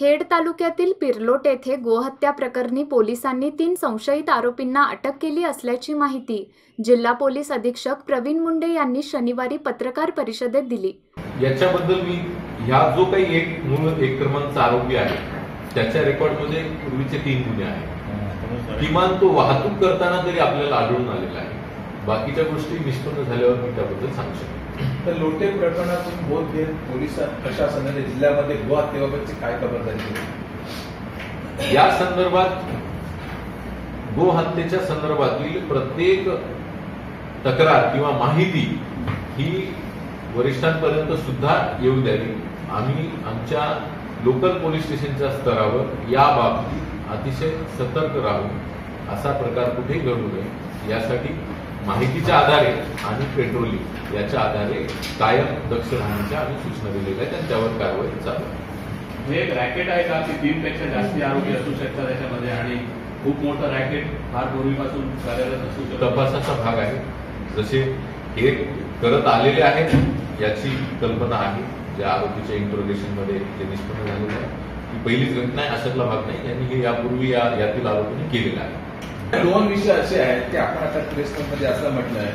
खेड तालुक्यातील पिरलोट येथे गोहत्या प्रकरणी पोलिसांनी तीन संशयित आरोपींना अटक केली असल्याची माहिती जिल्हा पोलीस अधीक्षक प्रवीण मुंडे यांनी शनिवारी पत्रकार परिषदेत दिली. याच्याबद्दल मी ह्या जो काही एक मूळ एक क्रमांकचा आरोपी आहे त्याच्या रेकॉर्डमध्ये पूर्वीचे तीन गुन्हे आहेत. किमान तो वाहतूक करताना तरी आपल्याला आढळून आलेला आहे. बाकीच्या गोष्टी निष्पन्न झाल्यावर मी त्याबद्दल सांगू शकतो तर लोटे प्रकरणातून बोध घेत पोलीस प्रशासनाने जिल्ह्यामध्ये गोहत्येबाबतची काय खबरदारी घेतली? या संदर्भात गोहत्येच्या संदर्भातील प्रत्येक तक्रार किंवा माहिती ही वरिष्ठांपर्यंत सुद्धा येऊ द्यावी. आम्ही आमच्या लोकल पोलीस स्टेशनच्या स्तरावर या बाबतीत अतिशय सतर्क राहू असा प्रकार कुठेही घडू नये. यासाठी माहितीच्या आधारे आणि पेट्रोलिंग याच्या आधारे कायम दक्ष राहण्याच्या आम्ही सूचना दिलेल्या आहेत. आणि त्यावर कारवाई चालू आहे. हे एक रॅकेट आहे का? की तीन पेक्षा जास्ती आरोपी असू शकतात त्याच्यामध्ये आणि खूप मोठं रॅकेट फार पूर्वीपासून कार्यरत असू शकतं. तपासाचा भाग आहे. जसे हे करत आलेले आहेत याची कल्पना आहे. ज्या आरोपीच्या इंट्रोगेशनमध्ये जे निष्पन्न झालेलं आहे ही पहिलीच घटना आहे अशातला भाग नाही. यांनी हे यापूर्वी या यातील आरोपीने केलेलं आहे. दोन विषय असे आहेत की आपण आता मध्ये असं म्हटलंय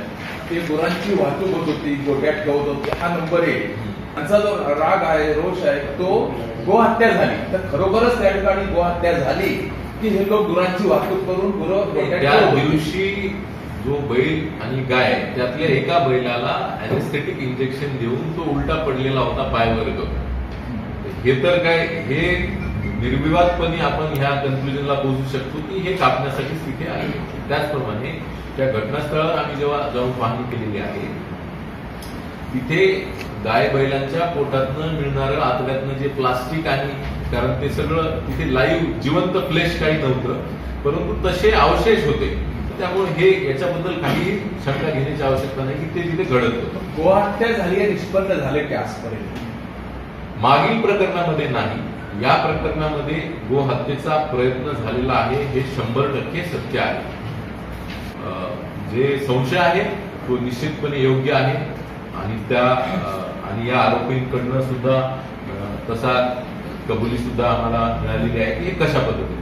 की गुरांची वाहतूक होत होती गोट्यात गवत होती हा नंबर एक. त्यांचा जो राग आहे रोष आहे तो गोहत्या झाली. तर खरोखरच त्या ठिकाणी गोहत्या झाली की हे लोक गुरांची वाहतूक करून गुरं त्या. दिवशी जो बैल आणि गाय त्यातल्या एका बैलाला अॅनेस्थेटिक इंजेक्शन देऊन तो उलटा पडलेला होता पायवर्ग हे तर काय हे निर्विवादपणे आपण ह्या कन्क्लुजनला पोहोचू शकतो की हे कापण्यासाठीच तिथे आहे. त्याचप्रमाणे त्या घटनास्थळावर आम्ही जेव्हा जाऊन पाहणी केलेली आहे तिथे गाय बैलांच्या पोटातनं मिळणारं आतड्यातनं जे प्लास्टिक आहे कारण ते सगळं तिथे लाईव्ह जिवंत फ्लेश काही नव्हतं परंतु तसे अवशेष होते. त्यामुळे हे याच्याबद्दल काही शंका घेण्याची आवश्यकता नाही की ते तिथे घडत होतं. गोहत्या झाली निष्पन्न झाले की आजपर्यंत. मागील प्रकरणामध्ये नाही. या प्रकरणामध्ये गोहत्येचा प्रयत्न झालेला आहे हे शंभर टक्के सत्य आहे. जे संशय आहे तो निश्चितपणे योग्य आहे. आणि त्या आणि या आरोपींकडनं सुद्धा तसा कबुली सुद्धा आम्हाला मिळालेली आहे. की हे कशा पद्धतीने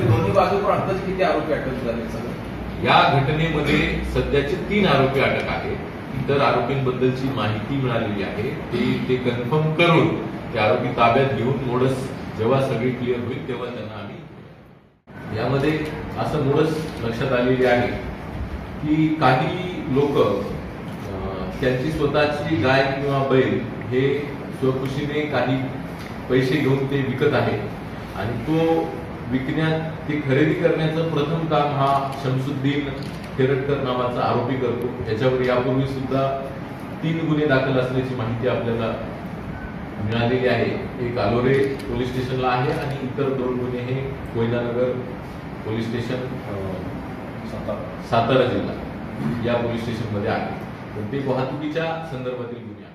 दोन्ही बाजू किती आरोपी अटक झाले या घटनेमध्ये सध्याचे तीन आरोपी अटक आहेत. इतर आरोपींबद्दलची माहिती मिळालेली आहे. ती ते कन्फर्म करून ते आरोपी ताब्यात घेऊन मोडस जेव्हा सगळी क्लिअर होईल तेव्हा त्यांना आम्ही यामध्ये असं मोडस लक्षात आलेली आहे की काही लोक त्यांची स्वतःची गाय किंवा बैल हे स्वखुशीने काही पैसे घेऊन ते विकत आहेत. आणि तो विकण्यात ते खरेदी करण्याचं प्रथम काम हा शमसुद्दीन खेरटकर नावाचा आरोपी करतो. याच्यावर यापूर्वी सुद्धा तीन गुन्हे दाखल असल्याची माहिती आपल्याला मिळालेली आहे. एक आलोरे पोलीस स्टेशनला आहे आणि इतर दोन गुन्हे हे कोयनानगर पोलीस स्टेशन सातारा. जिल्हा या पोलीस स्टेशनमध्ये आहे. पण ते वाहतुकीच्या संदर्भातील गुन्हे आहेत.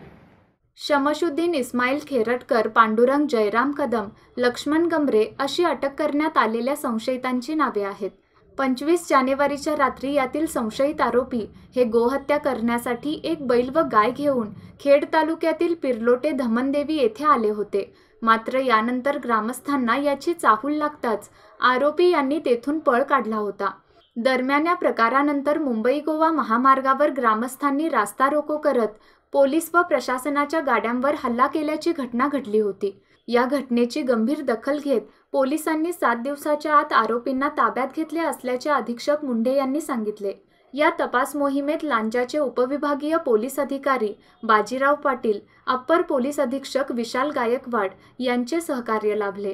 शमशुद्दीन इस्माईल खेरटकर पांडुरंग जयराम कदम लक्ष्मण गंभरे अशी अटक करण्यात आलेल्या संशयितांची नावे आहेत. पंचवीस जानेवारीच्या रात्री यातील संशयित आरोपी हे गोहत्या करण्यासाठी एक बैल व गाय घेऊन खेड तालुक्यातील पिरलोटे धमनदेवी येथे आले होते. मात्र यानंतर ग्रामस्थांना याची चाहूल लागताच आरोपी यांनी तेथून पळ काढला होता. दरम्यान या प्रकारानंतर मुंबई गोवा महामार्गावर ग्रामस्थांनी रास्ता रोको करत पोलीस व प्रशासनाच्या गाड्यांवर हल्ला केल्याची घटना घडली होती. या घटनेची गंभीर दखल घेत पोलिसांनी सात दिवसाच्या आत आरोपींना ताब्यात घेतले असल्याचे अधीक्षक मुंडे यांनी सांगितले. या तपास मोहिमेत लांजाचे उपविभागीय पोलीस अधिकारी बाजीराव पाटील अप्पर पोलीस अधीक्षक विशाल गायकवाड यांचे सहकार्य लाभले.